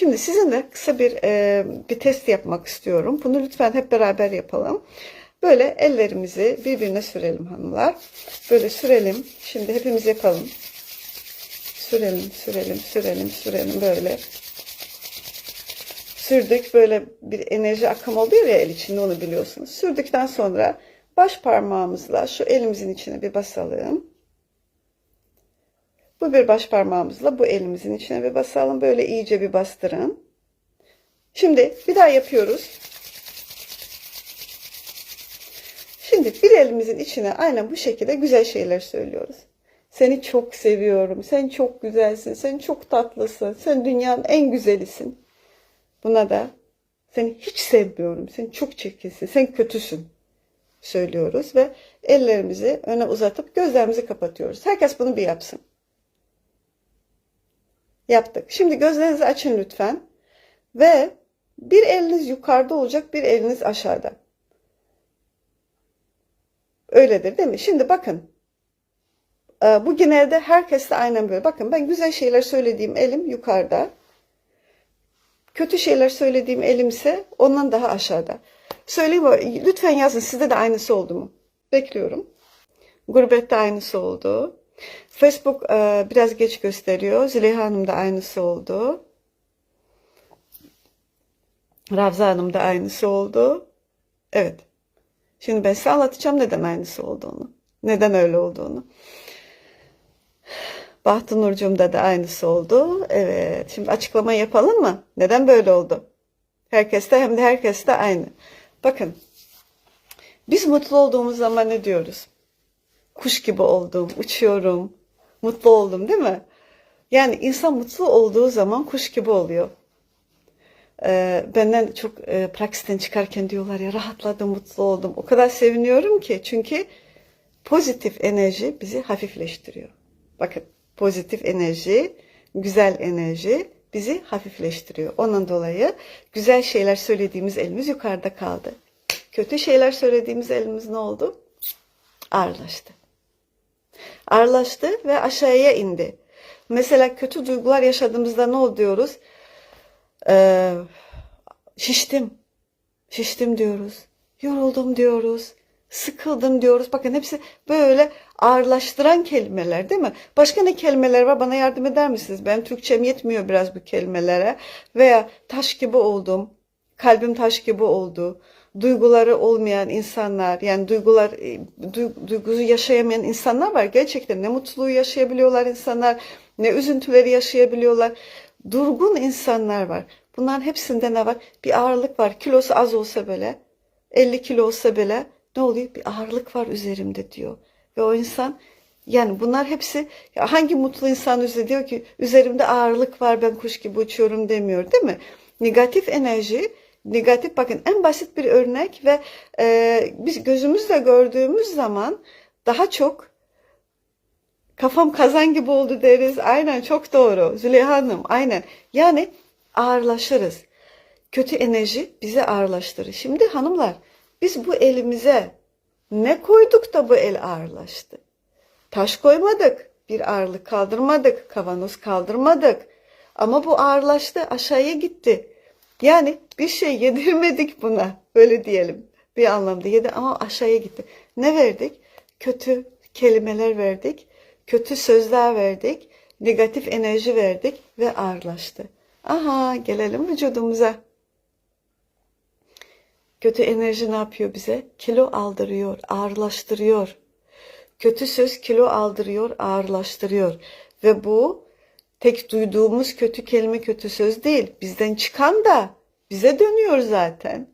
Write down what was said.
Şimdi sizinle kısa bir e, bir test yapmak istiyorum. Bunu lütfen hep beraber yapalım. Böyle ellerimizi birbirine sürelim hanımlar. Böyle sürelim. Şimdi hepimiz yapalım. Sürelim, sürelim, sürelim, sürelim böyle. Sürdük böyle bir enerji akımı oluyor ya el içinde onu biliyorsunuz. Sürdükten sonra baş parmağımızla şu elimizin içine bir basalım. Bu bir baş parmağımızla bu elimizin içine bir basalım. Böyle iyice bir bastırın. Şimdi bir daha yapıyoruz. Şimdi bir elimizin içine aynen bu şekilde güzel şeyler söylüyoruz. Seni çok seviyorum. Sen çok güzelsin. Sen çok tatlısın. Sen dünyanın en güzelisin. Buna da seni hiç sevmiyorum. Sen çok çirkinsin. Sen kötüsün. Söylüyoruz ve ellerimizi öne uzatıp gözlerimizi kapatıyoruz. Herkes bunu bir yapsın. Yaptık. Şimdi gözlerinizi açın lütfen. Ve bir eliniz yukarıda olacak, bir eliniz aşağıda. Öyledir değil mi? Şimdi bakın. Ee, Bu genelde herkeste aynen böyle. Bakın ben güzel şeyler söylediğim elim yukarıda. Kötü şeyler söylediğim elim ise ondan daha aşağıda. Söyleyeyim mi? Lütfen yazın sizde de aynısı oldu mu? Bekliyorum. Gurbette aynısı oldu. Facebook e, biraz geç gösteriyor. Züleyha Hanım da aynısı oldu. Ravza Hanım da aynısı oldu. Evet. Şimdi ben size anlatacağım neden aynısı olduğunu. Neden öyle olduğunu. Bahtı Nurcum'da da aynısı oldu. Evet. Şimdi açıklama yapalım mı? Neden böyle oldu? Herkeste hem de herkeste aynı. Bakın. Biz mutlu olduğumuz zaman ne diyoruz? Kuş gibi oldum, uçuyorum, mutlu oldum değil mi? Yani insan mutlu olduğu zaman kuş gibi oluyor. Ee, benden çok e, praksisten çıkarken diyorlar ya rahatladım, mutlu oldum. O kadar seviniyorum ki çünkü pozitif enerji bizi hafifleştiriyor. Bakın pozitif enerji, güzel enerji bizi hafifleştiriyor. Onun dolayı güzel şeyler söylediğimiz elimiz yukarıda kaldı. Kötü şeyler söylediğimiz elimiz ne oldu? Ağırlaştı. Ağırlaştı ve aşağıya indi. Mesela kötü duygular yaşadığımızda ne oluyoruz? Ee, şiştim. Şiştim diyoruz. Yoruldum diyoruz. Sıkıldım diyoruz. Bakın hepsi böyle ağırlaştıran kelimeler değil mi? Başka ne kelimeler var? Bana yardım eder misiniz? Benim Türkçem yetmiyor biraz bu kelimelere. Veya taş gibi oldum. Kalbim taş gibi oldu. Duyguları olmayan insanlar, yani duygular duygusu yaşayamayan insanlar var. Gerçekten ne mutluluğu yaşayabiliyorlar insanlar, ne üzüntüleri yaşayabiliyorlar. Durgun insanlar var. Bunların hepsinde ne var? Bir ağırlık var. Kilosu az olsa bile, 50 kilo olsa bile ne oluyor? Bir ağırlık var üzerimde diyor. Ve o insan yani bunlar hepsi hangi mutlu insan üzerinde diyor ki üzerimde ağırlık var ben kuş gibi uçuyorum demiyor değil mi? Negatif enerji negatif bakın en basit bir örnek ve e, biz gözümüzle gördüğümüz zaman daha çok kafam kazan gibi oldu deriz. Aynen çok doğru Züleyha Hanım aynen. Yani ağırlaşırız. Kötü enerji bizi ağırlaştırır. Şimdi hanımlar biz bu elimize ne koyduk da bu el ağırlaştı? Taş koymadık, bir ağırlık kaldırmadık, kavanoz kaldırmadık. Ama bu ağırlaştı, aşağıya gitti. Yani bir şey yedirmedik buna, böyle diyelim. Bir anlamda yedi ama aşağıya gitti. Ne verdik? Kötü kelimeler verdik, kötü sözler verdik, negatif enerji verdik ve ağırlaştı. Aha gelelim vücudumuza. Kötü enerji ne yapıyor bize? Kilo aldırıyor, ağırlaştırıyor. Kötü söz kilo aldırıyor, ağırlaştırıyor. Ve bu tek duyduğumuz kötü kelime, kötü söz değil. Bizden çıkan da bize dönüyor zaten.